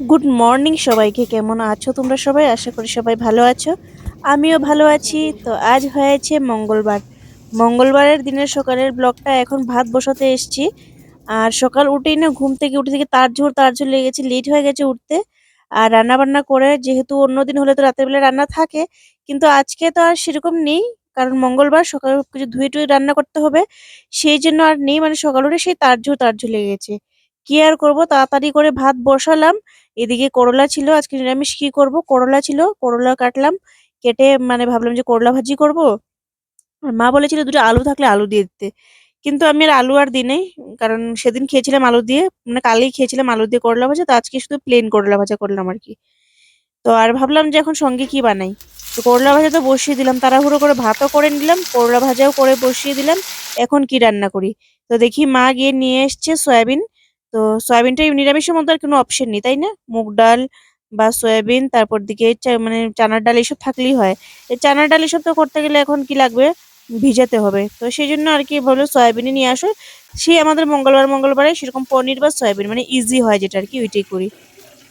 Good morning সবাইকে, কেমন আছো তোমরা সবাই? আশা করি সবাই ভালো আছো। আমিও ভালো আছি। তো আজ হয়েছে মঙ্গলবার। মঙ্গলবারের দিনের সকালের ব্লগটা এখন ভাত বসাতে এসছি। আর সকাল উঠেই না ঘুম থেকে উঠে থেকে তার ঝোর তার ঝোর লেগে গেছে লেট হয়ে গেছে উঠতে। আর রান্না বান্না করে যেহেতু অন্যদিন হলে তো রাতের বেলা রান্না থাকে, কিন্তু আজকে তো আর সেরকম নেই। কারণ মঙ্গলবার সকালে কিছু ধুয়ে টুয়ে রান্না করতে হবে। সেই জন্য আর নেই মানে সকাল উঠে সেই তার ঝোর তার ঝোর লেগে গেছে। কি আর করব, তাড়াতাড়ি করে ভাত বসালাম। এদিকে করলা ছিল, আজকে নিরামিষ কি করব? করলা ছিল, করলা কাটলাম, কেটে মানে ভাবলাম যে করলা ভাজি করব। আর মা বলেছিল দুটো আলু থাকলে আলু দিয়ে দিতে। কিন্তু আমি আর আলু আর দিই নাই, কারণ সেদিন খেয়েছিলাম আলু দিয়ে মানে কালই খেয়েছিলাম আলু দিয়ে করলা ভাজা, তো আজকে শুধু প্লেন করলা ভাজা করলাম আর কি। তো আর ভাবলাম যে এখন সঙ্গে কি বানাই? তো করলা ভাজা তো বসিয়ে দিলাম, তাড়াহুড়ো করে ভাতও করে নিলাম, করলা ভাজাও করে বসিয়ে দিলাম, এখন কি রান্না করি? তো দেখি মা গিয়ে নিয়ে এসছে সয়াবিন তো সয়াবিনটা নিরামিষের মধ্যে আর কোনো অপশন নেই, তাই না? মুগ ডাল বা সয়াবিন, তারপর দিকে মানে চানার ডাল এসব থাকলেই হয়। চানার ডাল এসব তো করতে গেলে এখন কি লাগবে? ভিজাতে হবে। তো সেই জন্য আর কি বলল, সয়াবিনই নিয়ে আসো। সেই আমাদের মঙ্গলবার, মঙ্গলবারে সেরকম পনির বা সয়াবিন মানে ইজি হয় যেটা আর কি, ওইটাই করি।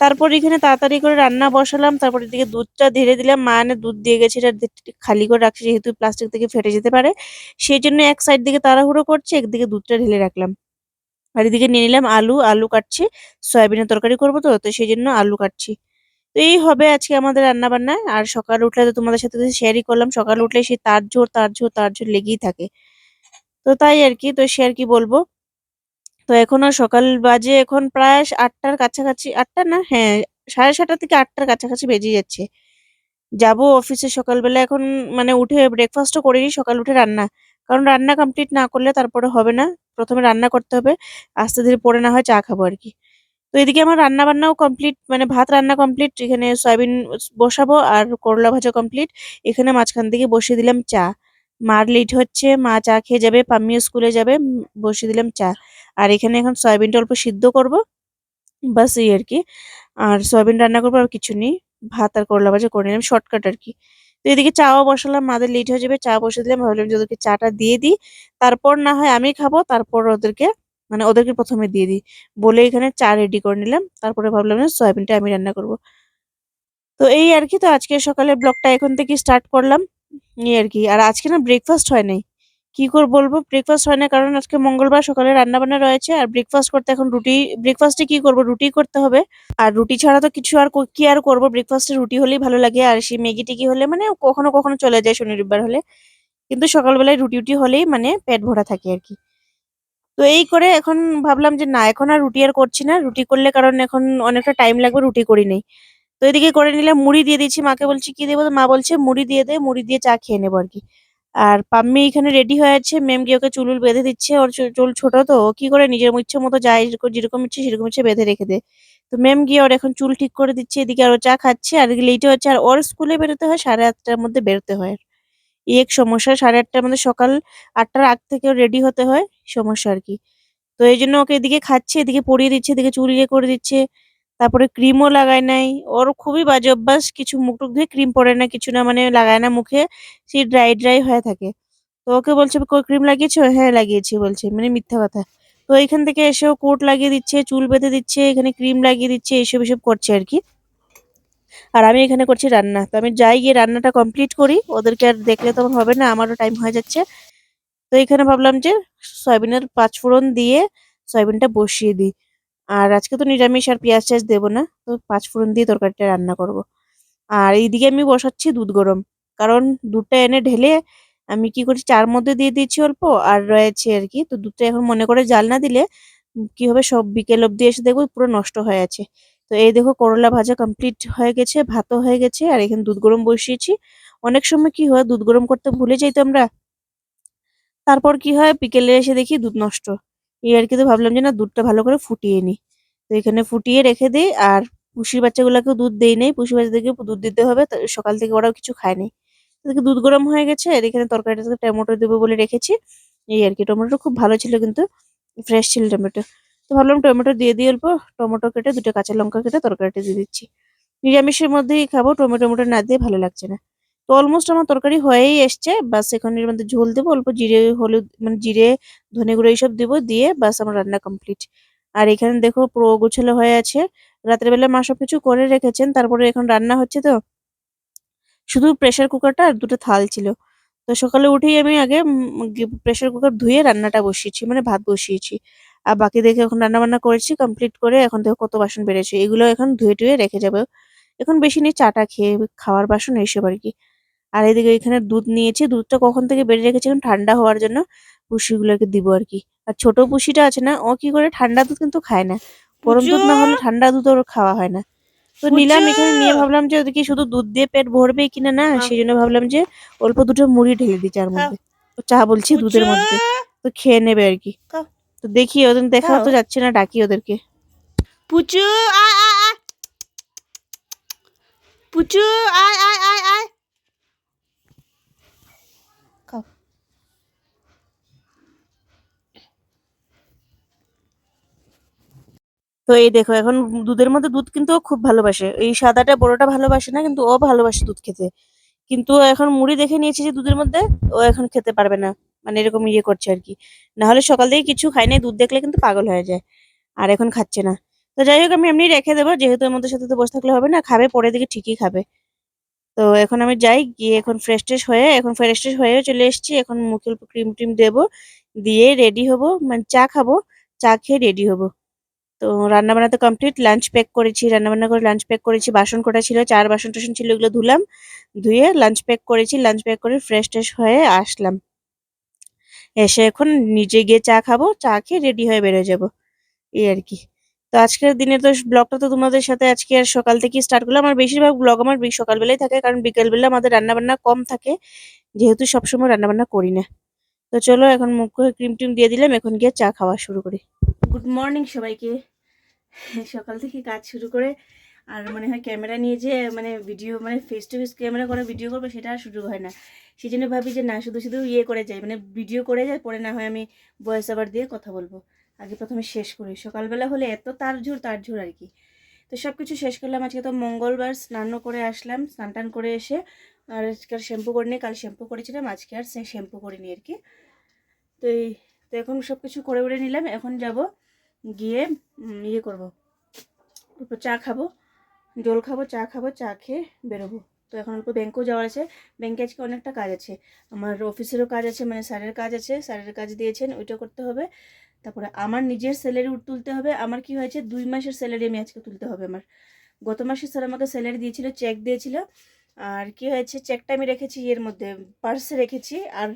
তারপর এখানে তাড়াতাড়ি করে রান্না বসালাম, তারপর এদিকে দুধটা ঢেলে দিলাম। মা এনে দুধ দিয়ে গেছে, এটা খালি করে রাখছি, যেহেতু প্লাস্টিক থেকে ফেটে যেতে পারে। সেই জন্য এক সাইড দিকে তাড়াহুড়ো করছে, একদিকে দুধটা ঢেলে রাখলাম। আর এদিকে নিয়ে নিলাম আলু আলু কাটছি, সয়াবিনের তরকারি করব তো তো সেই জন্য আলু কাটছি। তো এই হবে আজকে আমাদের রান্না বান্না আর সকাল উঠলে তো তোমাদের সাথে শেয়ারই করলাম, সকাল উঠলে সেই তার ঝোর তার ঝোর তার ঝোর লেগেই থাকে। তো তাই আর কি, তো সে আর কি বলব? তো এখন আর সকাল বাজে এখন প্রায় আটটার কাছাকাছি, আটটা না? হ্যাঁ সাড়ে সাতটা থেকে আটটার কাছাকাছি বেজে যাচ্ছে। যাব অফিসে সকালবেলা এখন মানে উঠে ব্রেকফাস্টও করিনি, সকাল উঠে রান্না। কারণ রান্না কমপ্লিট না করলে তারপরে হবে না। প্রথমে রান্না করতে হবে, আস্তে ধীরে পরে না হয় চা খাব আর কি। তো এদিকে আমার রান্না বান্নাও কমপ্লিট মানে ভাত রান্না কমপ্লিট এখানে সয়াবিন বসাবো আর করলা ভাজা কমপ্লিট এখানে মাঝখান থেকে বসিয়ে দিলাম চা। মার লেট হচ্ছে, মা চা খেয়ে যাবে পাম্মিও স্কুলে যাবে বসিয়ে দিলাম চা। আর এখানে এখন সয়াবিনটা অল্প সিদ্ধ করব বাস এই আর কি। আর সয়াবিন রান্না করব আর কিছু নেই, ভাত আর করলা ভাজা করে নিলাম শর্টকাট আর কি। তো এদিকে চাও বসালাম, মাদের লেট হয়ে যাবে চা বসে দিলাম। ভাবলাম যে ওদেরকে চাটা দিয়ে দিই। তারপর না হয় আমি খাব, তারপর ওদেরকে মানে ওদেরকে প্রথমে দিয়ে দিই। বলে এখানে চা রেডি করে নিলাম। তারপরে ভাবলাম যে সয়াবিনটা আমি রান্না করব। তো এই আর কি, তো আজকে সকালে ব্লগটা এখন থেকে স্টার্ট করলাম। এই আর কি। আর আজকে না ব্রেকফাস্ট হয় নাই। কি করে বলব? ব্রেকফাস্ট হয় না, কারণ আজকে মঙ্গলবার সকালে রান্না বান্না রয়েছে, আর ব্রেকফাস্ট করতে এখন রুটি ব্রেকফাস্টে কি করব? রুটি করতে হবে। আর রুটি ছাড়া তো কিছু আর কি আর করব? ব্রেকফাস্টে রুটি হলেই ভালো লাগে, আর সেই ম্যাগি টেগি হলে মানে কখনো কখনো চলে যায় শনি রবিবার হলে। কিন্তু সকালবেলায় রুটি উটি হলেই মানে পেট ভরা থাকে আর কি। তো এই করে এখন ভাবলাম যে না, এখন আর রুটি আর করছি না। রুটি করলে কারণ এখন অনেকটা টাইম লাগবে রুটি করি নেই। তো এদিকে করে নিলাম, মুড়ি দিয়ে দিচ্ছি মাকে বলছি, কি দেবো? মা বলছে, মুড়ি দিয়ে দে, মুড়ি দিয়ে চা খেয়ে নেব আর কি। আর পাম্মি এখানে রেডি হয়ে আছে। ম্যাম গিয়ে ওকে চুলুল বেঁধে দিচ্ছে। ওর চুল ছোট তো। ও কি করে? নিজের ইচ্ছে মতো যায় যেরকম ইচ্ছে সেরকম ইচ্ছে বেঁধে রেখে দেয় তো ম্যাম গিয়ে ওর এখন চুল ঠিক করে দিচ্ছে। এদিকে আর ও চা খাচ্ছে। আর এদিকে লেটে হচ্ছে। আর ওর স্কুলে বেরোতে হয় সাড়ে আটটার মধ্যে বেরোতে হয়। এই এক সমস্যা। সাড়ে আটটার মধ্যে সকাল আটটার আগ থেকে রেডি হতে হয়। সমস্যা আর কি। তো এই জন্য ওকে এদিকে খাচ্ছে, এদিকে পরিয়ে দিচ্ছে, এদিকে চুল ইয়ে করে দিচ্ছে। তারপরে ক্রিমও লাগায় নাই। ওর খুবই বাজে অভ্যাস, কিছু মুখ টুক ধুয়ে ক্রিম পরে না, কিছু না মানে লাগায় না মুখে সেই ড্রাই ড্রাই হয়ে থাকে। তো ওকে বলছে ক্রিম লাগিয়েছো? হ্যাঁ লাগিয়েছি, বলছে মানে মিথ্যা কথা। তো এখান থেকে এসেও কোট লাগিয়ে দিচ্ছে, চুল বেঁধে দিচ্ছে, এখানে ক্রিম লাগিয়ে দিচ্ছে এইসব এসব করছে আর কি। আর আমি এখানে করছি রান্না। তো আমি যাই গিয়ে রান্নাটা কমপ্লিট করি, ওদেরকে আর দেখলে তো হবে না, আমারও টাইম হয়ে যাচ্ছে। তো এখানে ভাবলাম যে, সয়াবিনের পাঁচফোড়ন দিয়ে সয়াবিনটা বসিয়ে দিই। আর আজকে তো নিরামিষ আর পেঁয়াজ টেয়াজ দেবো না, তো পাঁচ পাঁচফোড়ন দিয়ে তরকারিটা রান্না করব। আর এইদিকে আমি বসাচ্ছি দুধ গরম, কারণ দুধটা এনে ঢেলে আমি কি করছি, চার মধ্যে দিয়ে দিয়েছি অল্প, আর রয়েছে আর কি, তো দুধটা এখন মনে করে জাল না দিলে কি হবে সব বিকেল অবধি এসে দেখব পুরো নষ্ট হয়ে আছে। তো এই দেখো করলা ভাজা কমপ্লিট হয়ে গেছে, ভাতও হয়ে গেছে, আর এখানে দুধ গরম বসিয়েছি। অনেক সময় কি হয়, দুধ গরম করতে ভুলে যাই তো আমরা, তারপর কি হয়, বিকেলে এসে দেখি দুধ নষ্ট। এই আর কি তো ভাবলাম যে না, দুধটা ভালো করে ফুটিয়ে নিই তো এখানে ফুটিয়ে রেখে দিই আর পুষির বাচ্চাগুলোকেও দুধ দেই নাই। পুষি বাচ্চাদেরকে দুধ দিতে হবে। সকাল থেকে ওরাও কিছু খায় নাই। এদিকে দুধ গরম হয়ে গেছে আর এখানে তরকারিটাতে টমেটো দেবো বলে রেখেছি। এই আর কি টমেটো খুব ভালো ছিল কিন্তু ফ্রেশ ছিল টমেটো। তো ভাবলাম টমেটো দিয়ে দিয়ে অল্প, টমেটো কেটে দুটো কাঁচা লঙ্কা কেটে তরকারিটা দিয়ে দিচ্ছি। নিরামিষের মধ্যেই খাব, টমেটো মোটো না দিয়ে ভালো লাগছে না। তো অলমোস্ট আমার তরকারি হয়েই এসছে। বাস এখন এর মধ্যে ঝোল দেবো, অল্প জিরে, হলুদ মানে জিরে, ধনে গুঁড়ো এইসব দেবো, দিয়ে বাস আমার রান্না কমপ্লিট আর এখানে দেখো পুরো গোছালো হয়ে আছে। রাতের বেলা মা সব কিছু করে রেখেছেন, তারপরে এখন রান্না হচ্ছে তো। শুধু প্রেসার কুকারটা আর দুটো থাল ছিল। তো সকালে উঠেই আমি আগে প্রেসার কুকার ধুয়ে রান্নাটা বসিয়েছি মানে ভাত বসিয়েছি। আর বাকি দেখে এখন রান্না বান্না করেছি কমপ্লিট করে এখন দেখো কত বাসন বেড়েছে। এগুলো এখন ধুয়ে টুয়ে রেখে যাবে। এখন বেশি নেই চাটা খেয়ে খাওয়ার বাসন এইসব আর কি। আর এদিকে এখানে দুধ নিয়েছি। দুধটা কখন থেকে বেড়ে রেখেছিলাম ঠান্ডা হওয়ার জন্য পুষিগুলোকে দিব আর কি। আর ছোট পুষিটা আছে না ও কি করে ঠান্ডা দুধ কিন্তু খায় না। গরম দুধ না হলে ঠান্ডা দুধ ওর খাওয়া হয় না। তো নিলাম এখানে নিয়ে ভাবলাম যে ওদেরকে শুধু দুধ দিয়ে পেট ভরবে কিনা না সেই জন্য ভাবলাম যে অল্প দুটো মুড়ি ঢেলে দিই চার মধ্যে। তো চা বলছি দুধের মধ্যে। তো খেয়ে নেবে আর কি। তো দেখি ওদের দেখাও তো যাচ্ছে না ডাকি ওদেরকে। পুচু আয় আয় আয়। পুচু আয় আয় আয়। তো এই দেখো, এখন দুধের মধ্যে দুধ কিন্তু ও খুব ভালোবাসে। এই সাদাটা বড়টা ভালোবাসে না, কিন্তু ও ভালোবাসে দুধ খেতে। কিন্তু এখন মুড়ি দেখে নিয়েছে যে দুধের মধ্যে ও এখন খেতে পারবে না। মানে এরকম ইয়ে করছে আর কি। না হলে সকাল থেকে কিছু খায় নাই, দুধ দেখলে কিন্তু পাগল হয়ে যায়। আর এখন খাচ্ছে না। তো যাই হোক, আমি এমনি রেখে দেবো, যেহেতু মধ্যে সাথে তো বসে থাকলে হবে না, খাবে পরে দিকে ঠিকই খাবে। তো এখন আমি যাই, গিয়ে এখন ফ্রেশ ট্রেশ হয়ে, এখন ফ্রেশ ট্রেশ হয়ে চলে এসেছি। এখন মুখে ক্রিম টিম দেবো, দিয়ে রেডি হব মানে চা খাব, চা খেয়ে রেডি হব। তো রান্না বান্না তো কমপ্লিট লাঞ্চ প্যাক করেছি রান্না বান্না করে লাঞ্চ প্যাক করেছি, বাসন কটা ছিল, চার বাসন টাসন ছিল ওগুলো ধুলাম, ধুয়ে লাঞ্চ প্যাক করেছি লাঞ্চ প্যাক করে ফ্রেশ ট্রেশ হয়ে আসলাম। এসে এখন নিজে গিয়ে চা খাব, চা খেয়ে রেডি হয়ে বেরোয় যাব, এই আর কি। তো আজকের দিনে তো ব্লগটা তো তোমাদের সাথে আজকে আর সকাল থেকে স্টার্ট করলাম আর বেশিরভাগ ব্লগ আমার সকালবেলায় থাকে, কারণ বিকেলবেলা আমাদের রান্নাবান্না কম থাকে, যেহেতু সবসময় রান্নাবান্না করি না। তো চলো এখন মুখ ক্রিম টিম দিয়ে দিলাম, এখন গিয়ে চা খাওয়া শুরু করি। গুড মর্নিং সবাইকে। সকাল থেকে কাজ শুরু করে আর মনে হয় ক্যামেরা নিয়ে যে মানে ভিডিও মানে ফেস টু ফেস ক্যামেরা করে ভিডিও করব সেটা আর শুরু হয় না। সেই জন্য ভাবি যে না, শুধু শুধু ইয়ে করে যাই মানে ভিডিও করে যায় পরে না হয় আমি ভয়েস আবার দিয়ে কথা বলব। আগে প্রথমে শেষ করি। সকালবেলা হলে এত তার ঝোর তার ঝোর আর কি। তো সব কিছু শেষ করলাম। আজকে তো মঙ্গলবার স্নানও করে আসলাম স্নান টান করে এসে আর আজকে শ্যাম্পু করে নিয়ে কাল শ্যাম্পু করেছিলাম, আজকে আর সে শ্যাম্পু করিনি আর কি। তো এই, তো এখন সব কিছু করে উড়ে নিলাম, এখন যাব গিয়ে ইয়ে করব। অল্প চা খাব, জল খাব, চা খাব, চা খেয়ে বেরোবো। তো এখন অল্প ব্যাংকেও যাওয়ার আছে ব্যাংকে আজকে অনেকটা কাজ আছে। আমার অফিসেরও কাজ আছে মানে স্যারের কাজ আছে, স্যারের কাজ দিয়েছেন, ওইটা করতে হবে। তারপরে আমার নিজের স্যালারি তুলতে হবে, আমার কি হয়েছে, দুই মাসের স্যালারি আমি আজকে তুলতে হবে আমার। গত মাসে স্যার আমাকে স্যালারি দিয়েছিল চেক দিয়েছিল আর কি হয়েছে? চেকটা আমি রেখেছি এর মধ্যে পার্সে রেখেছি। আর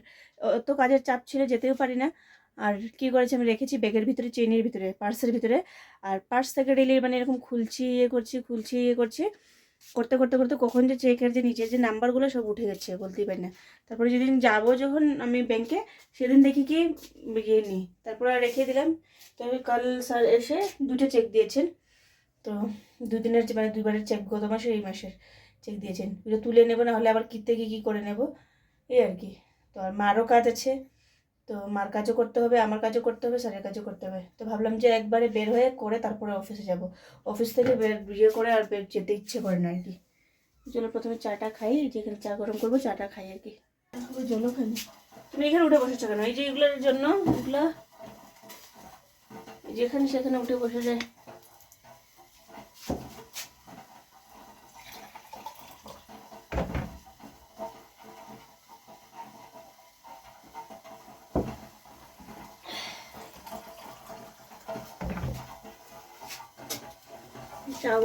অত কাজের চাপ ছিল যেতেও পারি না। আর কি করেছি আমি? রেখেছি ব্যাগের ভিতরে চেনের ভিতরে পার্সের ভিতরে। আর পার্স থেকে ডেলি মানে এরকম খুলছি ইয়ে করছি, খুলছি ইয়ে করছি। করতে করতে করতে কখন যে চেকের যে নিচের যে নাম্বারগুলো সব উঠে গেছে, বলতেই পারি না। তারপরে যেদিন যাব যখন আমি ব্যাংকে সেদিন দেখি কি ইয়ে নিই। তারপরে রেখে দিলাম। তো কাল স্যার এসে দুটো চেক দিয়েছেন। তো দুদিনের মানে দুইবারের চেক গত মাসের এই মাসের। চেক দিয়েছেন। ওটা তুলে নেব না হলে আবার কী থেকে কী করে নেব? এই আর কি। তো আর মারও কাজ আছে। তো মার কাজও করতে হবে, আমার কাজও করতে হবে, স্যারের কাজও করতে হবে। তো ভাবলাম যে একবারে বের হয়ে করে তারপরে অফিসে যাব। অফিস থেকে বের ইয়ে করে আর বের যেতে ইচ্ছে করে না আর কি। চলো প্রথমে চাটা খাই, এই যে চা গরম করব, চাটা খাই আর কি। জলও খাই। তুমি এখানে উঠে বসেছো কেন? এই যে এগুলোর জন্য, এগুলো যেখানে সেখানে উঠে বসে যায়।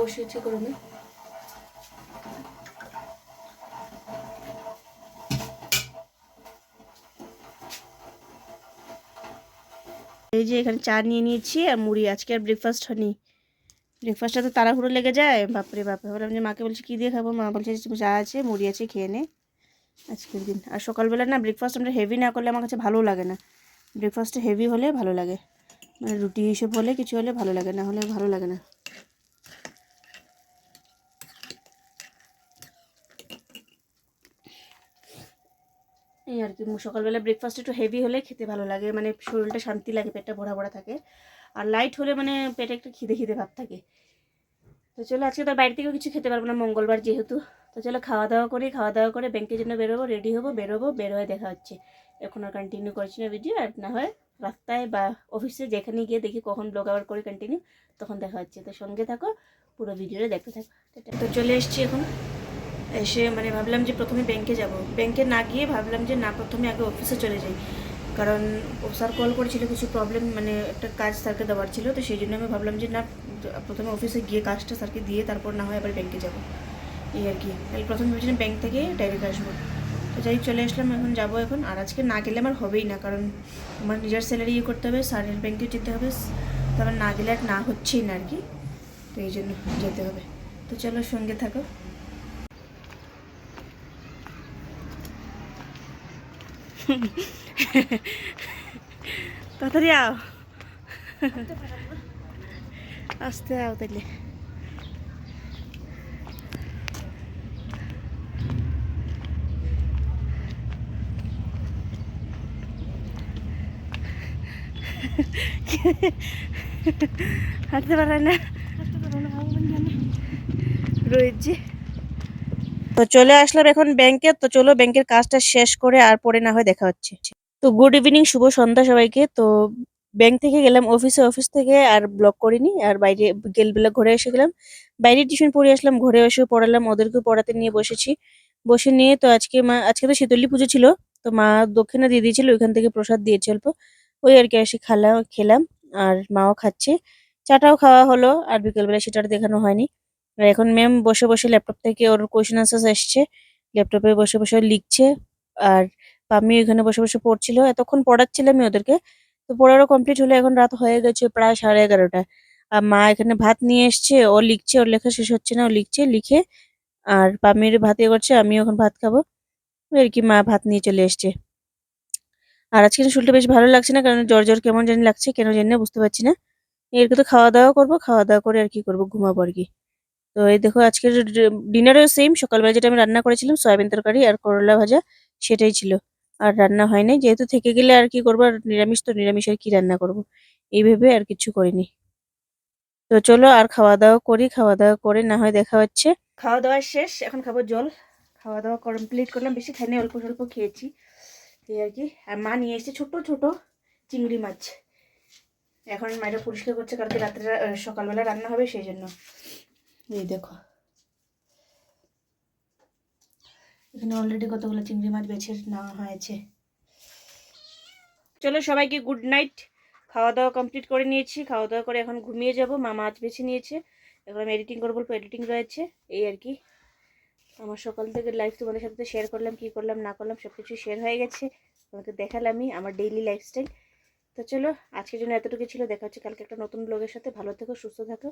বসিয়েছি গরমে এই যে এখানে চা নিয়ে নিয়েছি আর মুড়ি। আজকে আর ব্রেকফাস্ট হয়নি। ব্রেকফাস্টটা তো তাড়াহুড়ো লেগে যায়। বাপরে বাপরে বললাম যে মাকে বলছি, কী দিয়ে খাব? মা বলছে চা আছে, মুড়ি আছে, খেয়ে নে। আজকের দিন। আর সকালবেলা না ব্রেকফাস্ট আমরা হেভি না করলে আমার কাছে ভালো লাগে না। ব্রেকফাস্টে হেভি হলে ভালো লাগে। মানে রুটি হিসেব হলে কিছু হলে ভালো লাগে, না হলে ভালো লাগে না। এই আর কি সকালবেলা ব্রেকফাস্ট একটু হেভি হলে খেতে ভালো লাগে মানে শরীরটা শান্তি লাগে, পেটটা ভরা ভরা থাকে। আর লাইট হলে মানে পেটে একটু খিদে খিদে ভাব থাকে। তো চলো আজকে তো আর বাইরে থেকেও কিছু খেতে পারব না, মঙ্গলবার যেহেতু। তো চলো খাওয়া দাওয়া করি, খাওয়া দাওয়া করে ব্যাংকের জন্য বেরোবো রেডি হব, বেরোবো, বেরোয় দেখা হচ্ছে। এখন আর কন্টিনিউ করছি না ভিডিও আর না হয় রাস্তায় বা অফিসে যেখানে গিয়ে দেখি কখন ব্লগ আবার করে কন্টিনিউ তখন দেখা হচ্ছে। তো সঙ্গে থাকো, পুরো ভিডিওটা দেখতে থাকো। তো চলে এসছি এখন। এসে মানে ভাবলাম যে প্রথমে ব্যাংকে যাব। ব্যাংকে না গিয়ে ভাবলাম যে না, প্রথমে আগে অফিসে চলে যাই। কারণ স্যার কল করেছিল, কিছু প্রবলেম মানে একটা কাজ স্যারকে দেওয়ার ছিল, তো সেই জন্য আমি ভাবলাম যে না, প্রথমে অফিসে গিয়ে কাজটা স্যারকে দিয়ে তারপর না হয় আবার ব্যাংকে যাব। এই আর কি। তাহলে প্রথমে ভেবেছিলাম ব্যাংক থেকে ডাইরেক্ট আসব। তো যাই চলে আসলাম, এখন যাব এখন। আর আজকে না গেলে আমার হবেই না, কারণ আমার নিজের স্যালারি ইয়ে করতে হবে স্যারের ব্যাংকে যেতে হবে। তো আমার না গেলে আর না হচ্ছেই না আর কি। তো এই জন্য যেতে হবে। তো চলো সঙ্গে থাকো। তাড়াতাড়ি আও আস্তে আও তাইলে হাঁটতে পারে না রয়েছে তো চলে আসলাম এখন ব্যাংকে তো চলো ব্যাংকের কাজটা শেষ করে আর পরে না হয় দেখা হচ্ছে। তো গুড ইভিনিং শুভ সন্ধ্যা সবাইকে। তো ব্যাংক থেকে গেলাম অফিসে অফিস থেকে আর ব্লক করিনি। আর বাইরে বিকেলবেলা ঘরে এসে গেলাম। বাইরে টিউশন পড়ে আসলাম, ঘরে এসে পড়ালাম ওদেরকে পড়াতে নিয়ে বসেছি। বসে নিয়ে তো আজকে মা, আজকে তো শীতলী পুজো ছিল। তো মা দক্ষিণা দিয়ে দিয়েছিল, ওইখান থেকে প্রসাদ দিয়েছে অল্প ওই আর কি, এসে খালা খেলাম। আর মাও খাচ্ছে। চাটাও খাওয়া হলো, আর বিকেলবেলা সেটা দেখানো হয়নি। আর এখন ম্যাম বসে বসে ল্যাপটপ থেকে ওর কোয়েশ্চেন আনসার্স এসছে ল্যাপটপে বসে বসে লিখছে আর আমি এখানে বসে বসে পড়ছিল। এতক্ষণ পড়াচ্ছিলাম ওদেরকে। তো পড়ারও কমপ্লিট হলো। এখন রাত হয়ে গেছে প্রায় সাড়ে এগারোটা। আর মা এখানে ভাত নিয়ে এসছে। ও লিখছে, ওর লেখা শেষ হচ্ছে না। ও লিখছে, লিখে আর পামির ভাত ইয়ে করছে, আমিও এখন ভাত খাব। আর কি মা ভাত নিয়ে চলে এসছে। আর আজকে শুলটা বেশ ভালো লাগছে না, কারণ জ্বর জ্বর কেমন জানি লাগছে, কেন জানি না, বুঝতে পারছি না। এরকম তো খাওয়া দাওয়া করব, খাওয়া দাওয়া করে আর কি করব, ঘুমাবো আর কি। তো এই দেখো আজকের ডিনারেও সেম সকালবেলা যেটা আমি রান্না করেছিলাম সয়াবিন তরকারি আর করলা ভাজা সেটাই ছিল। আর রান্না হয়নি, যেহেতু থেকে গেলে আর কি করব? আর নিরামিষ তো নিরামিষ আর কি রান্না করব? এই ভেবে আর কিছু করিনি। তো চলো আর খাওয়া দাওয়া করি, খাওয়া দাওয়া করে না হয় দেখা হচ্ছে। খাওয়া দাওয়া শেষ, এখন খাব জল। খাওয়া দাওয়া কমপ্লিট করলাম, বেশি খাইনি অল্প স্বল্প খেয়েছি। এই আর কি। আর মা নিয়ে এসেছে ছোট ছোট চিংড়ি মাছ। এখন মায়েরা পরিষ্কার করছে, কালকে রাত্রে সকালবেলা রান্না হবে সেই জন্য। এই দেখো। এখানে অলরেডি কতগুলো চিংড়ি মাছ বেছে নেওয়া হয়েছে। চলো সবাইকে গুড নাইট খাওয়া দাওয়া কমপ্লিট করে নিয়েছি। খাওয়া দাওয়া করে এখন ঘুমিয়ে যাব। মা মাছ বেছে নিয়েছে। এখন আমি এডিটিং করব অল্প এডিটিং রয়েছে। এই আর কি। আমার সকাল থেকে লাইফ তোমাদের সাথে শেয়ার করলাম, কি করলাম, না করলাম সব কিছু শেয়ার হয়ে গেছে। তোমাকে দেখালামই আমার ডেইলি লাইফস্টাইল তো চলো, আজকের জন্য এতটুকু ছিল। দেখা হচ্ছে কালকে একটা নতুন ব্লগের সাথে। ভালো থেকো, সুস্থ থাকো।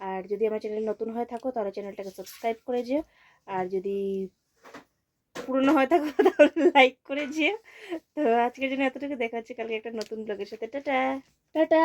আর যদি আমার চ্যানেল নতুন হয়ে থাকো, তাহলে চ্যানেলটাকে সাবস্ক্রাইব করে যেও। আর যদি পুরনো হয়ে থাকো, তাহলে লাইক করে যেও। তো আজকের জন্য এতটুকু। দেখা হচ্ছে কালকে একটা নতুন ব্লগের সাথে। টাটা! টাটা!